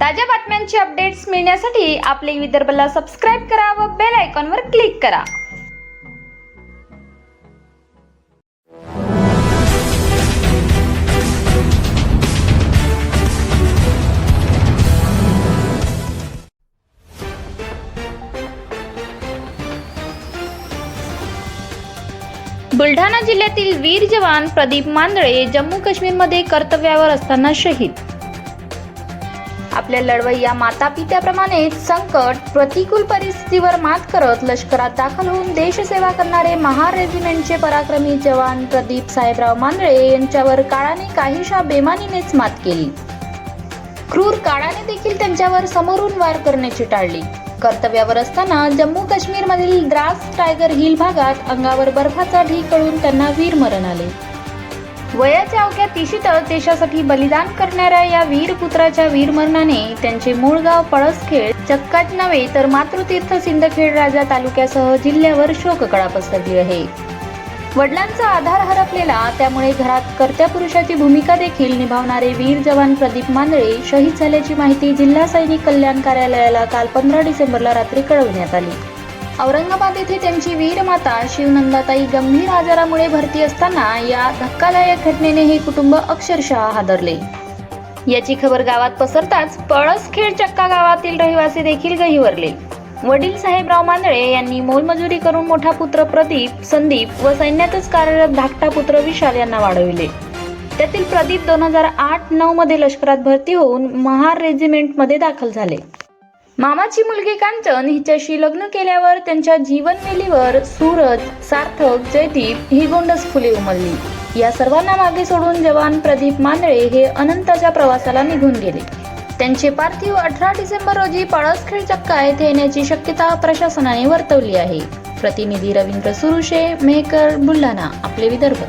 ताज्या बातम्यांचे अपडेट्स मिळण्यासाठी आपले विदर्भला सबस्क्राईब करा व बेल आयकॉनवर क्लिक करा. बुलढाणा जिल्ह्यातील वीर जवान प्रदीप मांदळे जम्मू काश्मीरमध्ये कर्तव्यावर असताना शहीद आपल्या लढवय्या माता पित्याप्रमाणे संकट प्रतिकूल परिस्थितीवर मात करत लष्करात दाखल होऊन देशसेवा करणारे महार रेजिमेंटचे पराक्रमी जवान प्रदीप साहेबराव मांदळे यांच्यावर काळाने काहीशा बेमानीनेच मात केली. क्रूर काळाने देखील त्यांच्यावर समोरून वार करण्याची टाळली कर्तव्यावर असताना जम्मू काश्मीरमधील द्रास टायगर हिल भागात अंगावर बर्फाचा ढीग कळून त्यांना वीरमरण आले. वयाच्या अवघ्या तिशीतच देशासाठी बलिदान करणाऱ्या या वीरपुत्राच्या वीरमरणाने त्यांचे मूळ गाव पळसखेड चक्काच नव्हे तर मातृतीर्थ सिंदखेड राजा तालुक्यासह जिल्ह्यावर शोककळा पसरली आहे. वडिलांचा आधार हरपलेला त्यामुळे घरात कर्त्या पुरुषाची भूमिका देखील निभावणारे वीर जवान प्रदीप मांदळे शहीद झाल्याची माहिती जिल्हा सैनिक कल्याण कार्यालयाला काल पंधरा डिसेंबरला रात्री कळवण्यात आली. औरंगाबाद येथे त्यांची वीरमाता शिवनंदाताई गंभीर आजारामुळे भरती असताना या धक्कादायक घटनेने हे कुटुंब अक्षरशः हादरले. याची खबर गावात पसरताच पळसखेड चक्का गावातील रहिवासी देखील गहिवरले. वडील साहेबराव मांदळे यांनी मोलमजुरी करून मोठा पुत्र प्रदीप संदीप व सैन्यातच कार्यरत धाकटा पुत्र विशाल यांना वाढविले. त्यातील प्रदीप दोन हजार आठ नऊ मध्ये लष्करात भरती होऊन महार रेजिमेंटमध्ये दाखल झाले. मामाची मुलगी कांचन हिच्याशी लग्न केल्यावर त्यांच्या जीवनवेलीवर सूरज सार्थक जयदीप ही गोंडस फुले उमलली. या सर्वांना मागे सोडून जवान प्रदीप मांदळे हे अनंताच्या प्रवासाला निघून गेले. त्यांचे पार्थिव अठरा डिसेंबर रोजी पळसखेड चक्का येथे येण्याची शक्यता प्रशासनाने वर्तवली आहे. प्रतिनिधी रवींद्र सुरुशे मेहकर बुलढाणा आपले विदर्भ.